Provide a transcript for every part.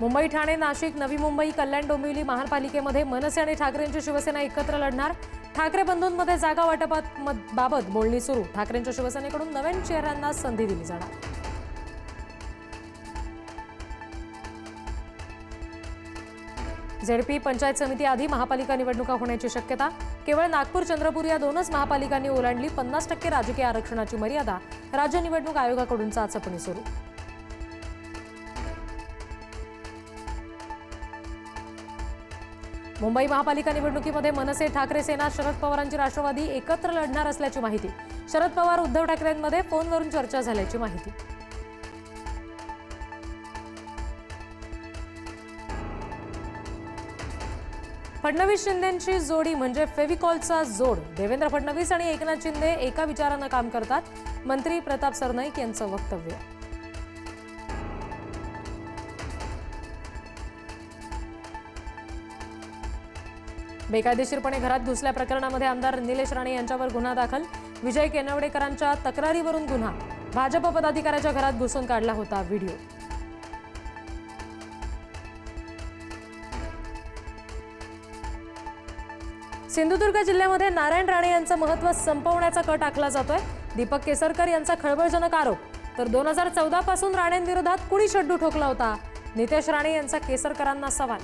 मुंबई ठाणे नाशिक नवी मुंबई कल्याण डोंबिवली महापालिकेमध्ये मनसे आणि ठाकरेंची शिवसेना एकत्र लढणार. ठाकरे बंधूंमध्ये जागा वाटपात बाबत बोलणी सुरू. ठाकरेंच्या शिवसेनेकडून नवीन चेहऱ्यांना संधी दिली जाणार. झेडपी पंचायत समिती आधी महापालिका निवडणुका होण्याची शक्यता. केवळ नागपूर चंद्रपूर या दोनच महापालिकांनी ओलांडली पन्नास टक्के राजकीय आरक्षणाची मर्यादा. राज्य निवडणूक आयोगाकडून चाचपणी सुरू. मुंबई महापालिका निवडणुकीमध्ये मनसे ठाकरे सेना शरद पवारांची राष्ट्रवादी एकत्र लढणार असल्याची माहिती. शरद पवार उद्धव ठाकरेंमध्ये फोनवरून चर्चा झाल्याची माहिती. फडणवीस शिंदेची जोडी म्हणजे फेविकॉलचा जोड. देवेंद्र फडणवीस आणि एकनाथ शिंदे एका विचारानं काम करतात. मंत्री प्रताप सरनाईक यांचं वक्तव्य. बेकायदेशीरपणे घरात घुसल्या प्रकरणामध्ये आमदार निलेश राणे यांच्यावर गुन्हा दाखल. विजय केनवडेकरांच्या तक्रारीवरून गुन्हा. भाजप पदाधिकाऱ्याच्या घरात घुसून काढला होता व्हिडिओ. सिंधुदुर्ग जिल्ह्यामध्ये नारायण राणे यांचं महत्त्व संपवण्याचा कट आखला जातोय. दीपक केसरकर यांचा खळबळजनक आरोप. तर दोन हजार चौदा पासून राणेंविरोधात कुणी शड्डू ठोकला होता? नितेश राणे यांचा केसरकरांना सवाल.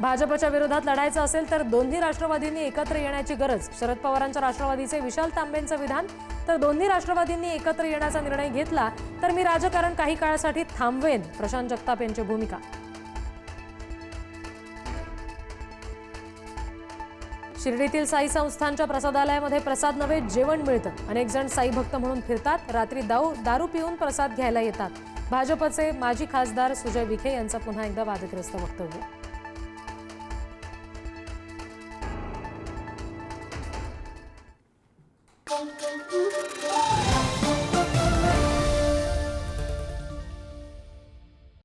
भाजपच्या विरोधात लढायचं असेल तर दोन्ही राष्ट्रवादींनी एकत्र येण्याची गरज. शरद पवारांच्या राष्ट्रवादीचे विशाल तांबेंचं विधान. तर दोन्ही राष्ट्रवादींनी एकत्र येण्याचा निर्णय घेतला तर मी राजकारण काही काळासाठी थांबवेन. प्रशांत जगताप यांची भूमिका. शिर्डीतील साई संस्थानच्या प्रसादालयामध्ये प्रसाद नव्हे जेवण मिळतं. अनेक जण साई भक्त म्हणून फिरतात. रात्री दाऊ दारू पिऊन प्रसाद घ्यायला येतात. भाजपचे माजी खासदार सुजय विखे यांचं पुन्हा एकदा वादग्रस्त वक्तव्य.